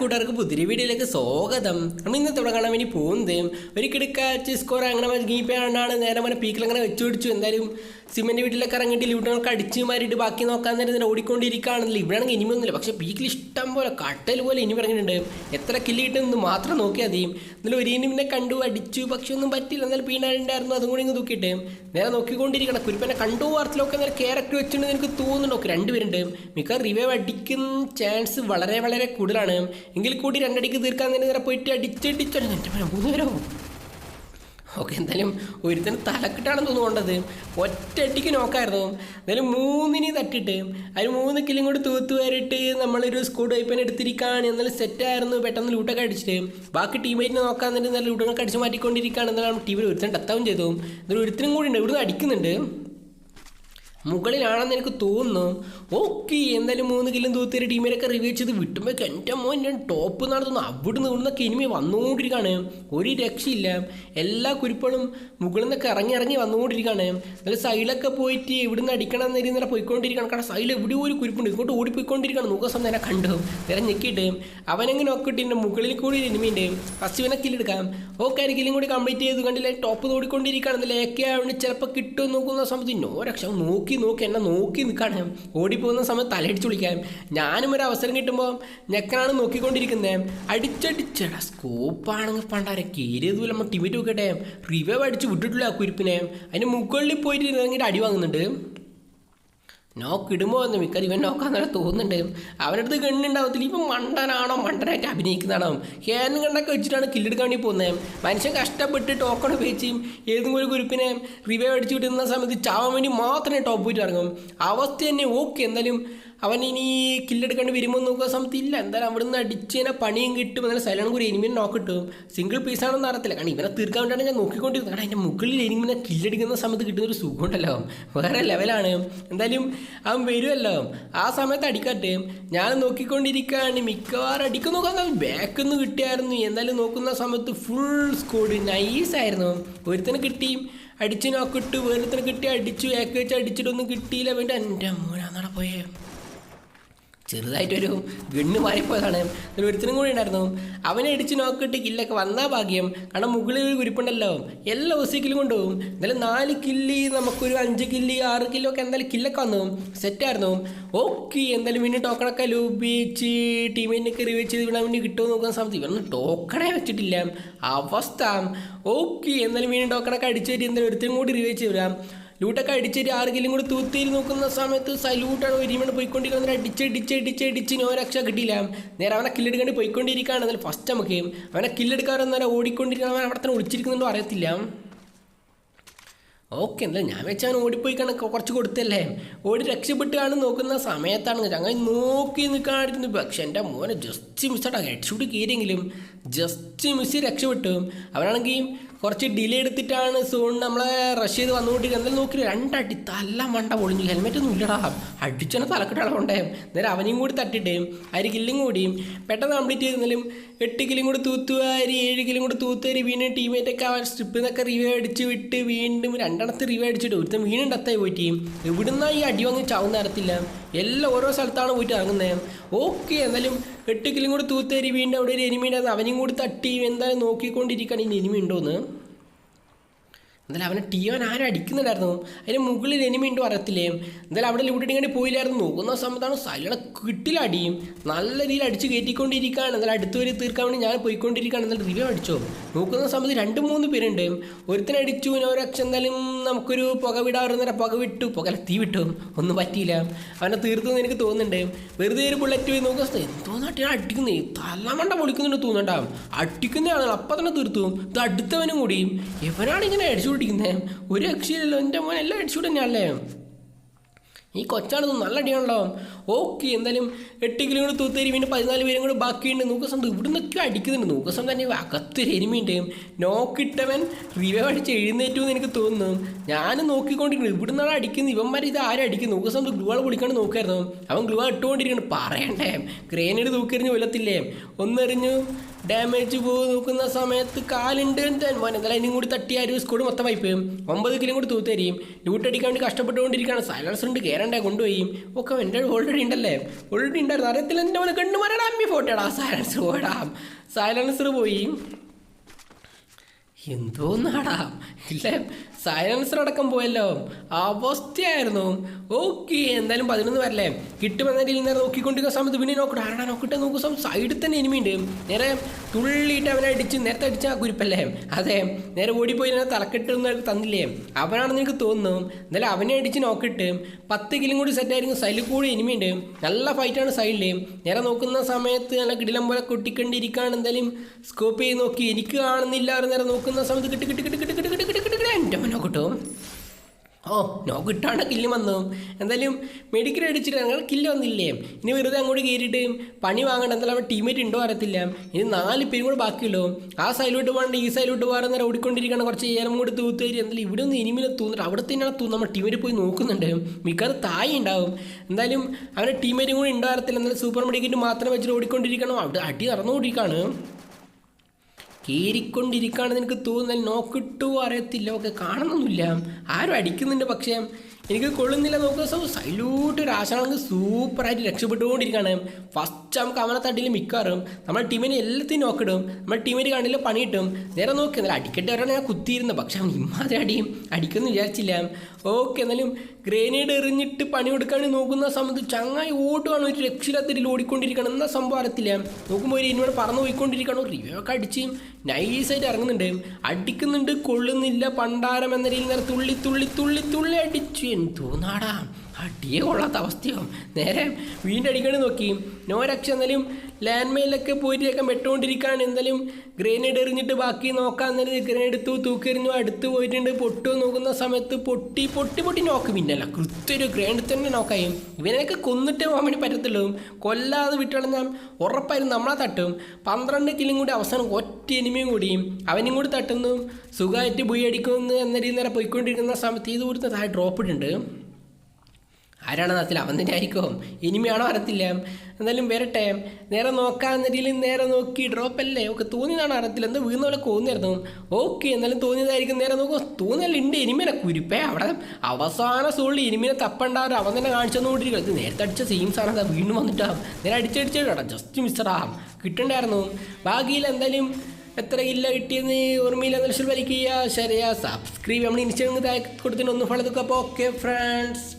കൂട്ടുകാർക്ക് പുതിരി വീഡിയോയിലേക്ക് സ്വാഗതം. നമ്മൾ ഇന്നത്തെ ഇവിടെ കാണാൻ വേണ്ടി പോകുന്നത്. ഒരു കിടക്കാച്ച് സ്കോർ അങ്ങനെ ഗീപ്പാണ് നേരെ. പോലെ പീക്കിൽ അങ്ങനെ വെച്ചു പിടിച്ചു എന്തായാലും സിമെന്റ് വീട്ടിലൊക്കെ ഇറങ്ങിയിട്ട് ലിവിടൊക്കെ അടിച്ച് മാറിയിട്ട് ബാക്കി നോക്കാൻ നേരം ഇങ്ങനെ ഓടിക്കൊണ്ടിരിക്കുകയാണല്ലോ. ആണെങ്കിൽ ഇനിമൊന്നുമില്ല പക്ഷേ പീക്കിൽ ഇഷ്ടം പോലെ കട്ടൽ പോലെ ഇനി ഇറങ്ങിയിട്ടുണ്ട് എത്ര കില്ല് കിട്ടുമെന്ന് മാത്രം നോക്കിയാൽ മതി. എന്നാലും ഒരു ഇനിമിനെ കണ്ടു അടിച്ചു പക്ഷെ ഒന്നും പറ്റില്ല എന്നാലും പീനായിട്ടുണ്ടായിരുന്നു അതും കൂടി ഇങ്ങ് തൂക്കിയിട്ട്. നേരെ നോക്കിക്കൊണ്ടിരിക്കണം. കുരിപ്പനെ കണ്ടു വാർത്തയിലൊക്കെ നേരെ ക്യാരക്ടർ വെച്ചിട്ടുണ്ട് എനിക്ക് തോന്നുന്നുണ്ടോ. രണ്ടുപേരുണ്ട്. മിക്ക റിവൈവ് അടിക്കുന്ന ചാൻസ് വളരെ വളരെ കൂടുതലാണ്. എങ്കിൽ കൂടി രണ്ടടിക്ക് തീർക്കാൻ തന്നെ നേരെ പോയിട്ട് അടിച്ചടിച്ചു എന്റെ മൂന്ന് പേരോ? ഓക്കെ എന്തായാലും ഒരുത്തന് തലക്കിട്ടാണെന്ന് തോന്നുകൊണ്ടത് ഒറ്റയടിക്ക് നോക്കായിരുന്നു എന്തായാലും മൂന്നിന് തട്ടിട്ട് അതിന് മൂന്ന് കിലും കൂടി തൂത്ത് വരിട്ട് നമ്മളൊരു സ്കൂൾ വൈപ്പൻ എടുത്തിരിക്കുകയാണ് എന്നാലും സെറ്റായിരുന്നു പെട്ടെന്ന് ലൂട്ടൊക്കെ അടിച്ചിട്ട്. ബാക്കി ടീമേറ്റിനെ നോക്കാൻ തന്നെ നല്ല ലൂട്ടൊക്കെ അടിച്ച് മാറ്റിക്കൊണ്ടിരിക്കുകയാണ്. എന്നാലും ടീമിൽ ഒരുത്തൻ ടത്താവും ചെയ്തു. എന്നാലും ഒരുത്തനും കൂടി ഉണ്ട്. ഇവിടുന്ന് അടിക്കുന്നുണ്ട്. മുകളിലാണെന്ന് എനിക്ക് തോന്നുന്നു. ഓക്കെ എന്തായാലും മൂന്ന് കിലോ തൂത്തിയൊരു ടീമിലൊക്കെ റിവ്യൂ ചെയ്ത് വിട്ടുമ്പോൾ എന്റെ മോൻ ഞാൻ ടോപ്പ് നടത്തുന്നു അവിടുന്ന് ഇവിടുന്നൊക്കെ ഇനിമി വന്നുകൊണ്ടിരിക്കുകയാണ് ഒരു രക്ഷയില്ല. എല്ലാ കുരുപ്പളും മുകളിൽ നിന്നൊക്കെ ഇറങ്ങി ഇറങ്ങി വന്നുകൊണ്ടിരിക്കുകയാണ് നല്ല സൈഡിലൊക്കെ പോയിട്ട് ഇവിടുന്ന് അടിക്കണം എന്നേരം നേരെ പോയിക്കൊണ്ടിരിക്കുകയാണ് കാരണം സൈഡിൽ എവിടെയോ ഒരു കുരുപ്പുണ്ട്. ഇങ്ങോട്ട് ഓടിപ്പോയിക്കൊണ്ടിരിക്കുകയാണ് നോക്കസം നേരെ കണ്ടു? നേരെ ഞെക്കിയിട്ട്. അവനെങ്ങനെ നോക്കിയിട്ട് എന്റെ മുകളിൽ കൂടി എനിമിയുണ്ട് ഫസ്റ്റ് ഇവനെ കില്ലെടുക്കാം ഓക്കെ ഒരു കില്ലും കൂടി കംപ്ലീറ്റ് ചെയ്ത്. കണ്ടില്ല? ടോപ്പ് ഓടിക്കൊണ്ടിരിക്കുകയാണ് ഏക്കെ അവന് ചിലപ്പോൾ കിട്ടും നോക്കുന്ന സമയത്ത് നോ രക്ഷ. നോക്കി നോക്കി എന്നെ നോക്കി നിൽക്കാണ്. ഓടിപ്പോകുന്ന സമയത്ത് തലയടിച്ച് വിളിക്കാൻ. ഞാനും ഒരു അവസരം കിട്ടുമ്പോൾ ഞെക്കനാണ് നോക്കിക്കൊണ്ടിരിക്കുന്നത് അടിച്ചടിച്ചടാ സ്കോപ്പാണെങ്കിൽ പണ്ടാരെ കയറിയതുപോലെ നമ്മൾ ടിമിറ്റ് നോക്കട്ടെ റിവൈവ് അടിച്ച് വിട്ടിട്ടില്ല ആ കുരിപ്പിനെ. അതിന് മുകളിൽ പോയിട്ട് ഇറങ്ങിയിട്ട് അടി വാങ്ങുന്നുണ്ട്. നോക്ക് ഇടുമ്പോൾ എന്ന് മിക്കത് ഇവൻ നോക്കാൻ നേരം തോന്നുന്നുണ്ട്. അവനടുത്ത് ഗണ്ണുണ്ടാവത്തില്ല. ഇപ്പം മണ്ടനാണോ? മണ്ടനായിട്ട് അഭിനയിക്കുന്നതാണോ? ഹേനും കണ്ടൊക്കെ വെച്ചിട്ടാണ് കില്ലെടുക്കാൻ വേണ്ടി പോകുന്നത്. മനുഷ്യൻ കഷ്ടപ്പെട്ട് ടോക്കൺ ഉപയോഗിച്ചും ഏതെങ്കിലും ഒരു കുരുപ്പിനെ റിവൈവ് അടിച്ചു വിട്ടുന്ന സമയത്ത് ചാവാൻ വേണ്ടി മാത്രമേ ടോപ്പ് പോയിട്ട് ഇറങ്ങും. അവസ്ഥ തന്നെ ഓക്കെ എന്തായാലും അവൻ ഇനി കില്ലെടുക്കേണ്ടി വരുമ്പോൾ നോക്കുക സമയത്ത് ഇല്ല. എന്തായാലും അവിടെ നിന്ന് അടിച്ചതിനെ പണിയും കിട്ടും. എന്നാലും സൈലൻ കൂടി എനിമിനെ നോക്ക് കിട്ടും സിംഗിൾ പീസ് ആണെന്ന് അറിയത്തില്ല. കാരണം ഇവനെ തീർക്കാൻ വേണ്ടിയാണ് ഞാൻ നോക്കിക്കൊണ്ടിരുന്നത്. കാരണം അതിന്റെ മുകളിൽ എനിമിനെ കില്ലെടുക്കുന്ന സമയത്ത് കിട്ടുന്ന ഒരു സുഖമുണ്ടല്ലോ. വേറെ ലെവലാണ് എന്തായാലും അവൻ വരുമല്ലോ ആ സമയത്ത് അടിക്കട്ടെ. ഞാൻ നോക്കിക്കൊണ്ടിരിക്കുകയാണ് മിക്കവാറും അടിക്കും നോക്കാൻ ബാക്കിൽ നിന്ന് കിട്ടിയായിരുന്നു. എന്തായാലും നോക്കുന്ന സമയത്ത് ഫുൾ സ്കോഡ് നൈസായിരുന്നു ഒരുത്തന് കിട്ടി. അടിച്ച് നോക്കിട്ട് വേറൊരുത്തനെ കിട്ടി. അടിച്ചു. ഏക്ക് വെച്ച് അടിച്ചിട്ടൊന്നും കിട്ടിയില്ല. വേണ്ടി എന്റെ മോനാന്നാടെ പോയേ. ചെറുതായിട്ടൊരു ഗണ്ണ് മാറിപ്പോയതാണ്. അതിൽ ഒരുത്തനും കൂടി ഉണ്ടായിരുന്നു. അവനെ ഇടിച്ച് നോക്കിയിട്ട് കില്ലൊക്കെ വന്നാ ഭാഗ്യം. കാരണം മുകളിൽ ഒരു കുരിപ്പുണ്ടല്ലോ. എല്ലാ ഒസിക്കലും കൊണ്ടുപോകും. എന്തായാലും നാല് കില്ലി നമുക്കൊരു അഞ്ച് കില്ലി ആറ് കില്ലോ ഒക്കെ എന്തായാലും കില്ലൊക്കെ വന്നു. സെറ്റായിരുന്നു ഓക്കെ എന്തായാലും വീണ്ടും ടോക്കണൊക്കെ ലൂപിച്ച് ടീമിനെ കയറി വെച്ച് ഇവിടെ വേണ്ടി കിട്ടുമെന്ന് നോക്കുന്ന സമയത്ത് ഇവരൊന്നും ടോക്കണേ വെച്ചിട്ടില്ല. അവസ്ഥ. ഓക്കെ എന്തായാലും വീണ്ടും ടോക്കണൊക്കെ അടിച്ചു പറ്റി എന്തായാലും ഒരുത്തരും കൂടി റിവേച്ച് വിടാം ലൂട്ടൊക്കെ അടിച്ചിട്ട് ആരെങ്കിലും കൂടി തൂത്തിയിൽ നോക്കുന്ന സമയത്ത് സല്യൂട്ടാണ് ഒരുമണ് പോയിക്കൊണ്ടിരിക്കുന്നത്. അടിച്ച് അടിച്ച് അടിച്ച് അടിച്ച് നോ രക്ഷ കിട്ടിയില്ല. നേരെ അവനെ കില്ലെടുക്കാണ്ട് പോയിക്കൊണ്ടിരിക്കുകയാണ്. എന്നാലും ഫസ്റ്റ് നമുക്ക് അവനെ കില്ലെടുക്കാറൊന്നും നേരെ ഓടിക്കൊണ്ടിരിക്കണം അവൻ അവിടെ തന്നെ ഒളിച്ചിരിക്കുന്നുണ്ടോ അറിയത്തില്ല. ഓക്കെ എന്താ ഞാൻ വെച്ചാൽ ഓടിപ്പോയി കണക്ക് കുറച്ച് കൊടുത്തല്ലേ. ഓടി രക്ഷപ്പെട്ടാണ് നോക്കുന്ന സമയത്താണ് അങ്ങനെ നോക്കി നിൽക്കാണ്ടിരുന്നു പക്ഷെ എന്റെ മോനെ ജസ്റ്റ് മിസ്സാട്ടാ ഹെഡ്ഷൂട്ട് കയറിയെങ്കിലും ജസ്റ്റ് മിസ് രക്ഷപ്പെട്ടു. അവനാണെങ്കിൽ കുറച്ച് ഡിലേ എടുത്തിട്ടാണ് സോൺ നമ്മളെ റഷ് ചെയ്ത് വന്നുകൊണ്ടിരിക്കുന്നത്. നോക്കി രണ്ടടി തല്ല മണ്ട പൊളിഞ്ഞു. ഹെൽമെറ്റ് ഒന്നും ഇല്ലടാ. അടിച്ചനെ തലക്കെട്ടാളെ കൊണ്ടേ നേരെ അവനെയും കൂടി തട്ടിട്ടേയും അരി കില്ലും കൂടിയും പെട്ടെന്ന് കംപ്ലീറ്റ് ചെയ്തെങ്കിലും എട്ട് കിലും കൂടി തൂത്തുവാരി ഏഴ് കിലും കൂടി തൂത്തുവാരി വീണ്ടും ടീമേറ്റൊക്കെ അവൻ സ്ട്രിപ്പിൽ നിന്നൊക്കെ റിവ്യൂ അടിച്ച് വിട്ട് വീണ്ടും രണ്ടെണ്ണത്തെ റിവ്യൂ അടിച്ചിട്ട് ഒരുത്തം വീണ്ടും ഡത്തായി പോയിട്ട്. എവിടുന്ന ഈ അടി വാങ്ങി ചാവുന്ന നടത്തില്ല എല്ലാം ഓരോ സ്ഥലത്താണ് പോയിട്ട് ഇറങ്ങുന്നത് ഓക്കെ എന്നാലും എട്ട് കിലും കൂടി തൂത്തേരി വീണ്ടും അവിടെ ഒരു എനിമി ഉണ്ടായിരുന്നു അവനെയും കൂടി തട്ടി. എന്തായാലും നോക്കിക്കൊണ്ടിരിക്കുകയാണ് ഇനി എനിമി ഉണ്ടോയെന്ന് എന്തായാലും അവനെ ടീവൻ ആരും അടിക്കുന്നുണ്ടായിരുന്നു അതിന് മുകളിൽ എനിമി ഉണ്ട് എന്തായാലും അവിടെ ലൂട്ടിട്ട് ഇങ്ങനെ പോയില്ലായിരുന്നു. നോക്കുന്ന സമയത്താണ് സൈലണ കിട്ടിലടിയും നല്ല രീതിയിൽ അടിച്ച് കയറ്റിക്കൊണ്ടിരിക്കുകയാണ്. എന്നാലും അടുത്ത് വരെ തീർക്കാൻ വേണ്ടി ഞാൻ പോയിക്കൊണ്ടിരിക്കുകയാണ്. എന്നാലും റിവ്യൂ അടിച്ചോ? നോക്കുന്ന സമയത്ത് രണ്ട് മൂന്ന് പേരുണ്ട്. ഒരുത്തനടിച്ചു അടിച്ചു ഒരക്ഷ എന്തായാലും നമുക്കൊരു പുക വിടാറുന്നേരം പുക വിട്ടു. പുക തീ വിട്ടു. ഒന്നും പറ്റിയില്ല. അവനെ തീർത്തു എന്ന് എനിക്ക് തോന്നുന്നുണ്ട്. വെറുതെ ഒരു ബുള്ളറ്റ് പോയി നോക്കുന്ന എന്തോ നാട്ടിൽ അടിക്കുന്നേ. തലമണ്ട പൊളിക്കുന്നുണ്ട് തോന്നണ്ടാവും അടിക്കുന്നതാണ് അപ്പം തന്നെ തീർത്തു. ഇത് അടുത്തവനും കൂടി. എവനാണ് ഇങ്ങനെ അടിച്ചു പിടിക്കുന്നത് ഒരു രക്ഷയില്ലല്ലോ. എന്റെ മോൻ എല്ലാം അടിച്ചു തന്നെയല്ലേ ഈ കൊച്ചാണ് നല്ല അടിയാണല്ലോ. ഓക്കെ എന്തായാലും എട്ട് കിലോ കൂടെ തൂത്തേരി പിന്നെ പതിനാല് പേരും കൂടെ ബാക്കിയുണ്ട്. നൂക്കസം ഇവിടെ നിന്നൊക്കെ അടിക്കുന്നുണ്ട്. നൂക്കസം തന്നെ അകത്തൊരു എരുമയുണ്ട് നോക്കിട്ടവൻ റിവൈവ് അടിച്ച് എഴുന്നേറ്റു എന്ന് എനിക്ക് തോന്നുന്നു. ഞാൻ നോക്കിക്കൊണ്ടിരിക്കുന്നു. ഇവിടെ നിന്നാണ് അടിക്കുന്നത്. ഇവന്മാർ ഇത് ആരും അടിക്കുന്നു നൂക്കസം ഗ്ലൂവാൾ പൊളിക്കാണ്ട് നോക്കായിരുന്നു. അവൻ ഗ്ലൂവാൾ ഇട്ടുകൊണ്ടിരിക്കുന്നു. പറയണ്ടേ? ഗ്രേനേഡ് തൂക്കെറിഞ്ഞ് കൊല്ലത്തില്ലേ? ഒന്നെറിഞ്ഞു. ഡാമേജ് പോയി നോക്കുന്ന സമയത്ത് കാലുണ്ട് എന്തായാലും അതിനും കൂടി തട്ടി ആരും സ്കൂൾ മൊത്തം വൈപ്പ് ഒമ്പത് കിലും കൂടി തൂത്തരിയും ലൂട്ട് അടിക്കാൻ വേണ്ടി കഷ്ടപ്പെട്ടുകൊണ്ടിരിക്കുകയാണ്. സൈലൻസ് ഉണ്ട് കയറണ്ടേ കൊണ്ടുപോയി. ഒക്കെ എന്റെ ഓൾറെഡി ഉണ്ടല്ലേ? ഓൾറെഡി ഉണ്ടായിരുന്നു. അറിയത്തില്ല എന്റെ മോനെ കണ്ണു മരടാ അമ്മി ഫോട്ടോടാ സൈലൻസർ പോടാം സൈലൻസർ പോയി. എന്തോ നാടാം ഇല്ലേ? സൈലൻസർ അടക്കം പോയല്ലോ. അവസ്ഥയായിരുന്നു. ഓക്കെ എന്തായാലും പതിനൊന്ന് വരല്ലേ? കിട്ടുമെന്ന രീതിയിൽ നേരെ നോക്കിക്കൊണ്ടിരിക്കുന്ന സമയത്ത് പിന്നെ നോക്കട്ടെ ആരാ നോക്കട്ടെ നോക്കുന്ന സമയം സൈഡിൽ തന്നെ എനിമിയുണ്ട് നേരെ തുള്ളിയിട്ട് അവനെ അടിച്ച് നേരത്തെ അടിച്ച ആ കുരിപ്പല്ലേ അതെ നേരെ ഓടിപ്പോയി നേരെ തലക്കെട്ടൊന്നും തന്നില്ലേ അവനാണെന്ന് എനിക്ക് തോന്നുന്നു എന്നാലും അവനെ അടിച്ച് നോക്കിയിട്ട് പത്ത് കിലും കൂടി സെറ്റായിരിക്കും സൈഡിൽ കൂടി എനിമിയുണ്ട് നല്ല ഫൈറ്റാണ് സൈഡിൽ നേരെ നോക്കുന്ന സമയത്ത് നല്ല കിടിലം പോലെ കൊട്ടിക്കണ്ടിരിക്കുകയാണ് എന്തായാലും സ്കോപ്പ് ചെയ്ത് നോക്കി എനിക്ക് കാണുന്നില്ല നേരെ നോക്കുന്ന സമയത്ത് കിട്ടി കിട്ടി കിട്ടി കിട്ടി കിട്ടി കിട്ടി കിട്ടി കിട്ടി എന്റെ നോ കിട്ടും ഓ നോ കിട്ടാണ്ട് കില്ല് വന്നു. എന്തായാലും മെഡിക്കൽ അടിച്ചിട്ട് ഞങ്ങൾ കില്ല് വന്നില്ലേ? ഇനി വെറുതെ അങ്ങോട്ട് കയറിയിട്ട് പണി വാങ്ങണ്ട എന്തായാലും അവിടെ ടീമേറ്റ് ഉണ്ടോ അറിയത്തില്ല. ഇനി നാല് പേരും കൂടെ ബാക്കിയുള്ളൂ. ആ സൈഡിലോട്ട് പോകണ്ട ഈ സൈഡിലോട്ട് പോകാൻ നേരം ഓടിക്കൊണ്ടിരിക്കണം കുറച്ച് ഏലം കൂടി തൂത്ത് തൂത്തേരി എന്തായാലും ഇവിടെ ഒന്ന് ഇനിമിനെ തൂന്നിട്ട് അവിടെ തന്നെയാണ് തൂന്ന് നമ്മൾ ടീമേറ്റ് പോയി നോക്കുന്നുണ്ട്. മിക്കത് തായി ഉണ്ടാവും. എന്തായാലും അവരുടെ ടീമേറ്റും കൂടി ഉണ്ടോ അറിയത്തില്ല. എന്നാലും സൂപ്പർ മെഡിക്കറ്റ് മാത്രം വെച്ചിട്ട് ഓടിക്കൊണ്ടിരിക്കണം അവിടെ അടി നടന്നുകൊണ്ടിരിക്കുകയാണ്. കീറിക്കൊണ്ടിരിക്കുകയാണെന്ന് എനിക്ക് തോന്നുന്നില്ല നോക്കിട്ടു അറിയത്തില്ല. ഒക്കെ കാണുന്നൊന്നുമില്ല. ആരും അടിക്കുന്നുണ്ട് പക്ഷേ എനിക്ക് കൊള്ളുന്നില്ല. നോക്കുന്ന സോ സൈലൂട്ട് ഒരു ആശാണെങ്കിൽ സൂപ്പറായിട്ട് രക്ഷപ്പെട്ടുകൊണ്ടിരിക്കുകയാണ്. ഫസ്റ്റ് നമുക്ക് അവനെ തട്ടിൽ മിക്കാറും നമ്മുടെ ടീമിനെ എല്ലാത്തിനും നോക്കിടും. നമ്മുടെ ടീമിന് കണ്ടില്ല പണി കിട്ടും. നേരെ നോക്കി എന്നാലും അടിക്കട്ടെ വരാണ് ഞാൻ കുത്തിയിരുന്നത്. പക്ഷേ അവൻ ഇമ്മാതിരി അടിയും അടിക്കുമെന്ന് വിചാരിച്ചില്ല. ഓക്കെ എന്നാലും ഗ്രേനേഡ് എറിഞ്ഞിട്ട് പണി കൊടുക്കാൻ നോക്കുന്ന സമയത്ത് ചങ്ങായി ഓടുകയാണ് ഒരു രക്ഷയില്ലാത്തതിൽ ഓടിക്കൊണ്ടിരിക്കണം എന്ന സംഭവം അറിയത്തില്ല. നോക്കുമ്പോൾ ഒരു ഇനിയോട് പറന്ന് പോയിക്കൊണ്ടിരിക്കണം റിവ്യൂ ഒക്കെ അടിച്ച് നൈസായിട്ട് ഇറങ്ങുന്നുണ്ട്. അടിക്കുന്നുണ്ട് കൊള്ളുന്നില്ല പണ്ടാരം എന്ന രീതിയിൽ നേരെ തുള്ളി തുള്ളി തുള്ളി തുള്ളി അടിച്ചു. എന്തോ നാടാ. അടിയെ കൊള്ളാത്ത അവസ്ഥയോ. നേരെ വീണ്ടും അടിക്കണേ നോക്കി. നോ രക്ഷ എന്നാലും ലാൻഡ് മൈനിലൊക്കെ പോയിട്ട് ഒക്കെ വെട്ടുകൊണ്ടിരിക്കുകയാണ്. എന്തായാലും ഗ്രേനേഡ് എറിഞ്ഞിട്ട് ബാക്കി നോക്കാൻ തന്നെ ഗ്രനേഡ് എടുത്തു തൂക്കെറിഞ്ഞു അടുത്ത് പോയിട്ടുണ്ട്. പൊട്ടു നോക്കുന്ന സമയത്ത് പൊട്ടി പൊട്ടി പൊട്ടി നോക്ക് പിന്നല്ല. കൃത്യൊരു ഗ്രേനേഡ് തന്നെ നോക്കായും. ഇവനെയൊക്കെ കൊന്നിട്ട് പോകാൻ വേണ്ടി പറ്റത്തുള്ളൂ. കൊല്ലാതെ വിട്ടുകളഞ്ഞാൽ ഉറപ്പായിരുന്നു നമ്മളെ തട്ടും. പന്ത്രണ്ട് കിലും കൂടി അവസാനം ഒറ്റ എനിമയും കൂടിയും അവനും കൂടി തട്ടുന്നു. സുഖമായിട്ട് ബുയി അടിക്കുന്നു എന്ന രീതിയിൽ നേരെ പോയിക്കൊണ്ടിരിക്കുന്ന സമയത്ത് ഇത് കൊടുത്ത് താഴെ ഡ്രോപ്പ് ഇട്ടുണ്ട് ആരാണ് അറിയത്തില്ല അവൻ തന്നെ ആയിരിക്കും ഇനിമയാണോ അറിയത്തില്ല എന്തായാലും വരട്ടെ. നേരെ നോക്കാന്ന രീതിയിൽ നേരെ നോക്കി ഡ്രോപ്പ് അല്ലേ? ഒക്കെ തോന്നിയതാണോ അറിയത്തില്ല എന്താ വീഴുന്ന പോലെ തോന്നിയായിരുന്നു. ഓക്കെ എന്നാലും തോന്നിയതായിരിക്കും. നേരെ നോക്കും തോന്നിയല്ല ഉണ്ട് ഇനിമേനെ കുരിപ്പേ. അവിടെ അവസാന സോളിൽ ഇനിമിനെ തപ്പണ്ടാവും അവൻ തന്നെ കാണിച്ചെന്നുകൊണ്ടിരിക്കും ഇത് നേരത്തെ അടിച്ച സെയിം സാധനം അതാ വീണ്ടും വന്നിട്ടാ. നേരെ അടിച്ചടിച്ചാ ജസ്റ്റ് മിസ്റ്ററാ കിട്ടണ്ടായിരുന്നു. ബാക്കിയിൽ എന്തായാലും എത്ര ഇല്ല കിട്ടിയെന്ന് ഓർമ്മയില്ല. ലക്ഷം വലിക്കുക. ശരിയാ. സബ്സ്ക്രൈബ് നമ്മൾ ഇൻസ്റ്റാഗ്രാം താഴെ കൊടുത്തിട്ട് ഒന്ന് ഫോളോ ഓക്കെ ഫ്രണ്ട്സ്